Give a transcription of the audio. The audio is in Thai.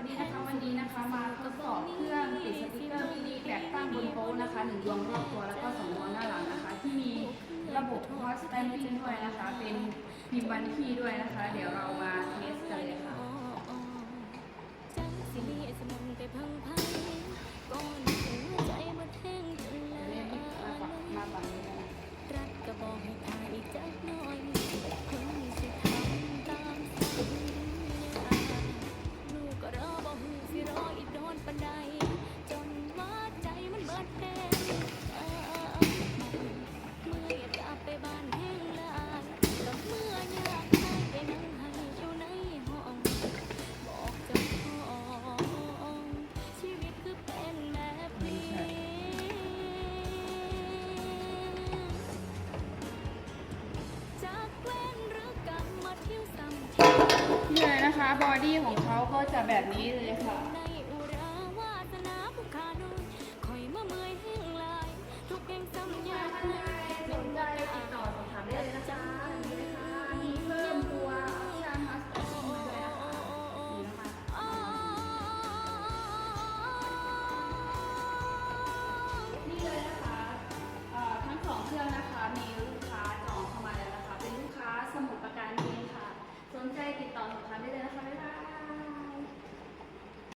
วันนี้นะคะวันนี้นะคะมาทดสอบเครื่องติดสติ๊กเกอร์ที่แบบตั้งบนโต๊ะนะคะหนึ่งดวงรอบตัวแล้วก็สองดวงหน้าหลังนะคะ ที่มีระบบคอสแตนดิ้งด้วยนะคะ เป็นพิมพ์วันที่ด้วยนะคะ เดี๋ยวเรามาเทสกันเลยค่ะ บอดี้ของเขาก็จะแบบนี้เลยค่ะ